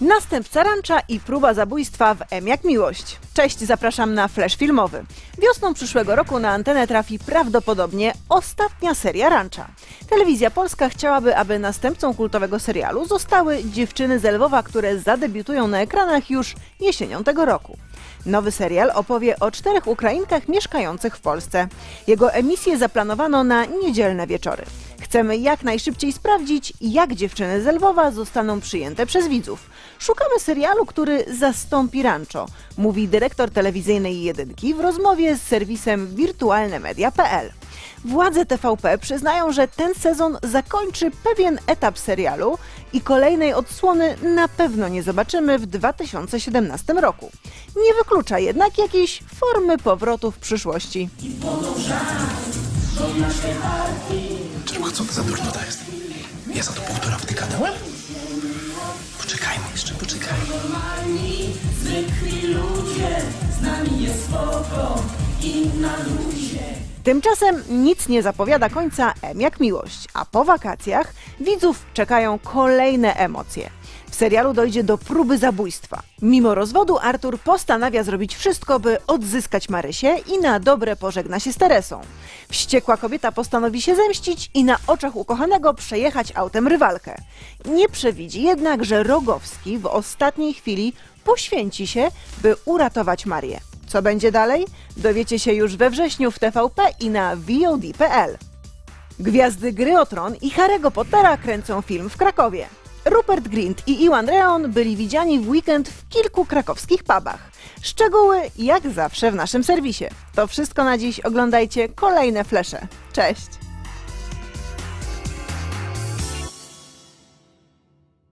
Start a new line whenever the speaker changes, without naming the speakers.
Następca rancza i próba zabójstwa w M jak miłość. Cześć, zapraszam na flash filmowy. Wiosną przyszłego roku na antenę trafi prawdopodobnie ostatnia seria rancza. Telewizja Polska chciałaby, aby następcą kultowego serialu zostały dziewczyny z Lwowa, które zadebiutują na ekranach już jesienią tego roku. Nowy serial opowie o czterech Ukrainkach mieszkających w Polsce. Jego emisję zaplanowano na niedzielne wieczory. Chcemy jak najszybciej sprawdzić, jak dziewczyny z Lwowa zostaną przyjęte przez widzów. Szukamy serialu, który zastąpi Rancho, mówi dyrektor telewizyjnej Jedynki w rozmowie z serwisem wirtualnemedia.pl. Władze TVP przyznają, że ten sezon zakończy pewien etap serialu i kolejnej odsłony na pewno nie zobaczymy w 2017 roku. Nie wyklucza jednak jakiejś formy powrotu w przyszłości.
Czerwka, co to za durnota jest? Ja za to półtora wtyka dałem? Poczekajmy jeszcze, poczekajmy.
Tymczasem nic nie zapowiada końca M jak miłość, a po wakacjach widzów czekają kolejne emocje. W serialu dojdzie do próby zabójstwa. Mimo rozwodu Artur postanawia zrobić wszystko, by odzyskać Marysię i na dobre pożegna się z Teresą. Wściekła kobieta postanowi się zemścić i na oczach ukochanego przejechać autem rywalkę. Nie przewidzi jednak, że Rogowski w ostatniej chwili poświęci się, by uratować Marię. Co będzie dalej? Dowiecie się już we wrześniu w TVP i na VOD.pl. Gwiazdy Gry o Tron i Harry'ego Pottera kręcą film w Krakowie. Rupert Grint i Iwan Reon byli widziani w weekend w kilku krakowskich pubach. Szczegóły jak zawsze w naszym serwisie. To wszystko na dziś. Oglądajcie kolejne flesze. Cześć!